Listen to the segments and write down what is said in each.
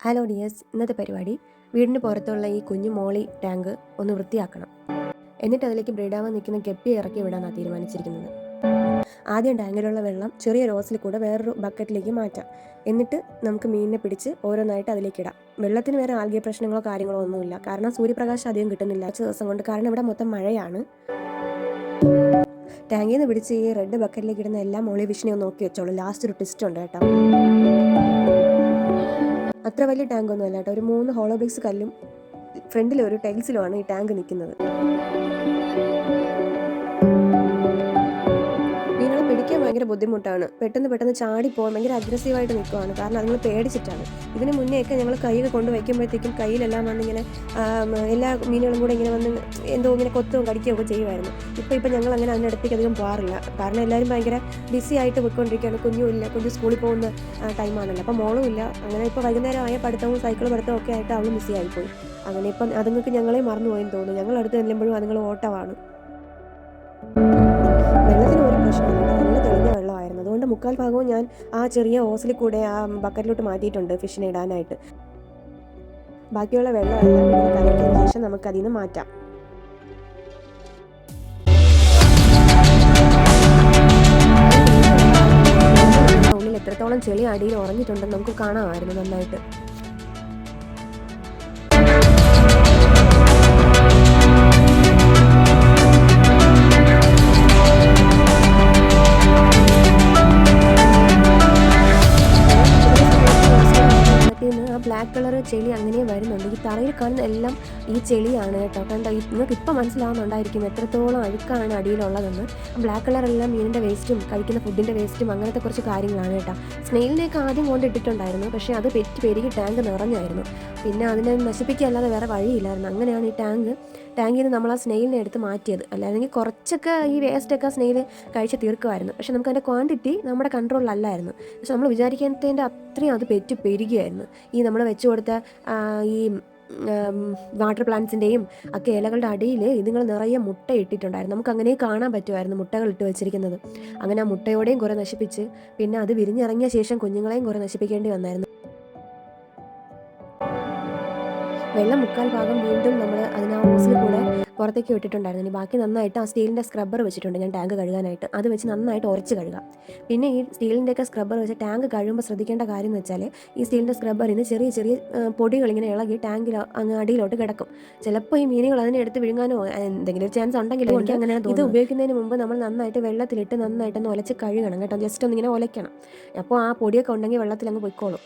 Hello dears ഇന്നത്തെ പരിപാടി. വീടിന് പുറത്തുള്ള ഈ കുഞ്ഞു മോളി ടാങ്ക് ഒന്ന് വൃത്തിയാക്കണം. എന്നിട്ട് അതിലേക്ക് ബ്രീഡാവാൻ നിൽക്കുന്ന ഗപ്പി ഇറക്കി വിടാനാണ് തീരുമാനിച്ചിരിക്കുന്നത്. ആദ്യം ടാങ്കിലുള്ള വെള്ളം ചെറിയ റോസിൽ കൂടെ വേറൊരു ബക്കറ്റിലേക്ക് മാറ്റാം. എന്നിട്ട് നമുക്ക് മീനിനെ പിടിച്ച് ഓരോന്നായിട്ട് അതിലേക്ക് ഇടാം. വെള്ളത്തിന് വേറെ ആൽഗിയ പ്രശ്നങ്ങളോ കാര്യങ്ങളോ ഒന്നുമില്ല. കാരണം സൂര്യപ്രകാശം അധികം കിട്ടുന്നില്ല കുറച്ച് ദിവസം കൊണ്ട്. കാരണം ഇവിടെ മൊത്തം മഴയാണ്. ടാങ്കിൽ നിന്ന് പിടിച്ച് ഈ റെഡ് ബക്കറ്റിലേക്ക് ഇടുന്ന എല്ലാ മോളി ഫിഷിനെ നോക്കി വെച്ചോളൂ. ലാസ്റ്റ് ഒരു ട്വിസ്റ്റ് ഉണ്ട് കേട്ടോ. അത്ര വലിയ ടാങ്ക് ഒന്നും അല്ല കേട്ടോ. ഒരു മൂന്ന് ഹോളോബ്രിക്സ് കല്ലും ഫ്രണ്ടിലൊരു ടൈൽസിലുമാണ് ഈ ടാങ്ക് നിൽക്കുന്നത് ഭയങ്കര ബുദ്ധിമുട്ടാണ്. പെട്ടെന്ന് പെട്ടെന്ന് ചാടി പോകാൻ ഭയങ്കര അഗ്രസീവായിട്ട് നിൽക്കുവാണ്. കാരണം അതുങ്ങൾ പേടിച്ചിട്ടാണ്. ഇതിന് മുന്നേയൊക്കെ ഞങ്ങൾ കൈയൊക്കെ കൊണ്ട് വയ്ക്കുമ്പോഴത്തേക്കും കയ്യിലെല്ലാം വന്ന് ഇങ്ങനെ എല്ലാ മീനുകളും കൂടെ ഇങ്ങനെ വന്ന് എന്തോ ഇങ്ങനെ കൊത്തും കടിക്കുകയും ഒക്കെ ചെയ്യുമായിരുന്നു ഇപ്പോൾ ഇപ്പോൾ ഞങ്ങൾ അങ്ങനെ അതിന്റെ അടുത്തേക്ക് അധികം പോകാറില്ല. കാരണം എല്ലാവരും ഭയങ്കര ബിസി ആയിട്ട് പോയിക്കൊണ്ടിരിക്കുകയാണ്. കുഞ്ഞും ഇല്ല കുഞ്ഞു സ്കൂളിൽ പോകുന്ന ടൈമാണല്ലോ അപ്പോൾ മോളും ഇല്ല. അങ്ങനെ ഇപ്പോൾ വൈകുന്നേരം ആയ പഠിത്തവും സൈക്കിൾ പഠിത്തവും ഒക്കെ ആയിട്ട് അവളും ബിസി ആയിപ്പോയി. അങ്ങനെ ഇപ്പം അതുങ്ങൾക്ക് ഞങ്ങളെ മറന്നുപോയെന്ന് തോന്നുന്നു. ഞങ്ങൾ അടുത്ത് ചെല്ലുമ്പോഴും അതുങ്ങൾ ഓട്ടമാണ് മുക്കാൽ ഭാഗവും ഞാൻ ആ ചെറിയ ഓസിൽ കൂടെ ആ ബക്കറ്റിലോട്ട് മാറ്റിയിട്ടുണ്ട് ഫിഷിനെ ഇടാനായിട്ട്. ബാക്കിയുള്ള ഇങ്ങനെ കലക്കിയതിന് ശേഷം നമുക്ക് അതിൽ നിന്ന് മാറ്റാം. ഉള്ളിൽ എത്രത്തോളം ചെളി അടിയിൽ ഉറങ്ങിയിട്ടുണ്ടെന്ന് നമുക്ക് കാണാമായിരുന്നു നന്നായിട്ട്. ബ്ലാക്ക് കളർ ചെളി അങ്ങനെ വരുന്നുണ്ട് ഈ തറയിൽ കാണുന്ന എല്ലാം ഈ ചെളിയാണ് കേട്ടോ. കണ്ടോ? നിങ്ങൾക്ക് ഇപ്പം മനസ്സിലാവുന്നുണ്ടായിരിക്കും എത്രത്തോളം അഴുക്കാണ് അടിയിലുള്ളതെന്ന്. ബ്ലാക്ക് കളർ എല്ലാം മീനിന്റെ വേസ്റ്റും കഴിക്കുന്ന ഫുഡിന്റെ വേസ്റ്റും അങ്ങനത്തെ കുറച്ച് കാര്യങ്ങളാണ് കേട്ടോ. സ്നെയിലിനെയൊക്കെ ആദ്യം കൊണ്ടിട്ടിട്ടുണ്ടായിരുന്നു പക്ഷേ അത് പെറ്റ് പെരുകി ടാങ്ക് നിറഞ്ഞായിരുന്നു. പിന്നെ അതിനെ നശിപ്പിക്കുക അല്ലാതെ വേറെ വഴിയില്ലായിരുന്നു. അങ്ങനെയാണ് ഈ ടാങ്ക് ടാങ്കിൽ നിന്ന് നമ്മൾ ആ സ്നെയിലിനെ എടുത്ത് മാറ്റിയത്. അല്ലായിരുന്നെങ്കിൽ കുറച്ചൊക്കെ ഈ വേസ്റ്റൊക്കെ സ്നെയിൽ കഴിച്ച് തീർക്കുമായിരുന്നു. പക്ഷെ നമുക്ക് അതിന്റെ ക്വാണ്ടിറ്റി നമ്മുടെ കൺട്രോളിലല്ലായിരുന്നു. പക്ഷെ നമ്മൾ വിചാരിക്കാത്തതിന്റെ അത്രയും അത് പെറ്റ് പെരുകയായിരുന്നു. ഈ നമ്മൾ വെച്ച് കൊടുത്ത ഈ വാട്ടർ പ്ലാന്റ്സിന്റെയും ഒക്കെ ഇലകളുടെ അടിയിൽ ഇതുങ്ങൾ നിറയെ മുട്ട ഇട്ടിട്ടുണ്ടായിരുന്നു നമുക്ക് അങ്ങനെ കാണാൻ പറ്റുമായിരുന്നു മുട്ടകൾ ഇട്ട് വെച്ചിരിക്കുന്നത്. അങ്ങനെ ആ മുട്ടയോടെയും കുറേ നശിപ്പിച്ച് പിന്നെ അത് വിരിഞ്ഞിറങ്ങിയ ശേഷം കുഞ്ഞുങ്ങളെയും കുറേ നശിപ്പിക്കേണ്ടി വന്നായിരുന്നു. വെള്ളം മുക്കാൽ ഭാഗം വീണ്ടും നമ്മൾ അതിന് ആ ഓസിൽ കൂടെ പുറത്തേക്ക് വിട്ടിട്ടുണ്ടായിരുന്നു. ഇനി ബാക്കി നന്നായിട്ട് ആ സ്റ്റീലിന്റെ സ്ക്രബ്ബർ വെച്ചിട്ടുണ്ട് ഞാൻ ടാങ്ക് കഴുകാനായിട്ട്. അത് വെച്ച് നന്നായിട്ട് ഉരച്ച് കഴുകാം. പിന്നെ ഈ സ്റ്റീലിന്റെ ഒക്കെ സ്ക്രബ്ബർ വെച്ച് ടാങ്ക് കഴുകുമ്പോൾ ശ്രദ്ധിക്കേണ്ട കാര്യം എന്ന് വെച്ചാൽ ഈ സ്റ്റീലിന്റെ സ്ക്രബ്ബറിൽ നിന്ന് ചെറിയ ചെറിയ പൊടികളിങ്ങനെ പൊടികൾ ഇങ്ങനെ ഇളകി ടാങ്കിൽ അങ്ങ് അടിയിലോട്ട് കിടക്കും. ചിലപ്പോൾ ഈ മീനുകൾ അതിനെ എടുത്ത് വിഴുങ്ങാനോ എന്തെങ്കിലും ഒരു ചാൻസ് ഉണ്ടെങ്കിലും എനിക്ക് അങ്ങനെ ഇത് ഉപയോഗിക്കുന്നതിന് മുമ്പ് നമ്മൾ നന്നായിട്ട് വെള്ളത്തിലിട്ട് നന്നായിട്ടൊന്ന് ഒലച്ച് കഴുകണം കേട്ടോ. ജസ്റ്റ് ഒന്ന് ഇങ്ങനെ ഒലയ്ക്കണം. അപ്പോൾ ആ പൊടിയൊക്കെ ഉണ്ടെങ്കിൽ വെള്ളത്തിൽ അങ്ങ് പൊയ്ക്കോളും.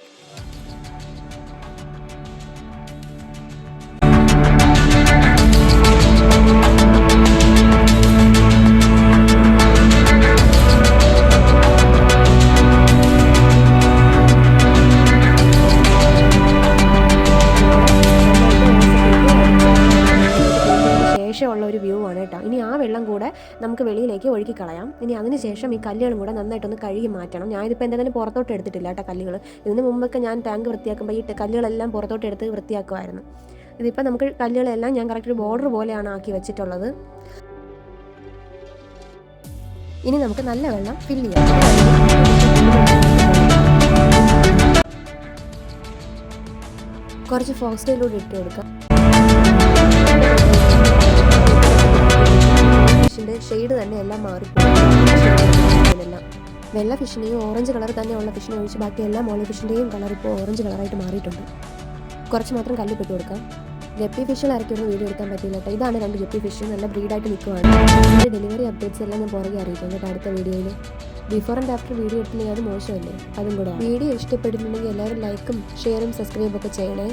കേട്ടോ. ഇനി ആ വെള്ളം കൂടെ നമുക്ക് വെളിയിലേക്ക് ഒഴുക്കി കളയാം. ഇനി അതിനുശേഷം ഈ കല്ലുകളും കൂടെ നന്നായിട്ടൊന്ന് കഴുകി മാറ്റണം. ഞാൻ എന്തായാലും പുറത്തോട്ട് എടുത്തിട്ടില്ല കേട്ടോ കല്ലുകൾ ഇതിന് മുമ്പൊക്കെ ഞാൻ ടാങ്ക് വൃത്തിയാക്കുമ്പോൾ ഈ കല്ലുകളെല്ലാം പുറത്തോട്ട് എടുത്ത് വൃത്തിയാക്കുമായിരുന്നു ഇതിപ്പോൾ നമുക്ക് കല്ലുകളെല്ലാം ഞാൻ കറക്റ്റ് ബോർഡർ പോലെയാണ് ആക്കി വെച്ചിട്ടുള്ളത്. ഇനി നമുക്ക് നല്ല വെള്ളം ഫില്ല് ചെയ്യാം. കുറച്ച് ഫോക്സ്റ്റൈലൂടെ ഇട്ട് കൊടുക്കാം. ഫിഷിന്റെ ഷെയ്ഡ് തന്നെ എല്ലാം മാറി എല്ലാം വെള്ള ഫിഷിനെയും ഓറഞ്ച് കളർ തന്നെയുള്ള ഫിഷിനെ ഒഴിച്ച് ബാക്കി എല്ലാ മോളി ഫിഷിന്റെയും കളർ ഇപ്പോൾ ഓറഞ്ച് കളറായിട്ട് മാറിയിട്ടുണ്ട്. കുറച്ച് മാത്രം കല്ലിപ്പിട്ട് കൊടുക്കാം. ഗപ്പി ഫിഷിൽ ഇറക്കിയൊന്നും വീഡിയോ എടുക്കാൻ പറ്റില്ല കേട്ടോ. ഇതാണ് രണ്ട് ഗപ്പി ഫിഷ് നല്ല ബ്രീഡായിട്ട് നിൽക്കുവാണ്. അതിന്റെ ഡെലിവറി അപ്ഡേറ്റ്സ് എല്ലാം ഞാൻ പുറകെ അറിയിക്കാം കേട്ടോ അടുത്ത വീഡിയോയിൽ. ബിഫോർ ആൻഡ് ആഫ്റ്റർ വീഡിയോ എടുത്തില്ലെങ്കിൽ അത് മോശമല്ലേ? അതും കൂടെ വീഡിയോ ഇഷ്ടപ്പെടുന്നുണ്ടെങ്കിൽ എല്ലാവരും ലൈക്കും ഷെയറും സബ്സ്ക്രൈബും ഒക്കെ ചെയ്യണേ.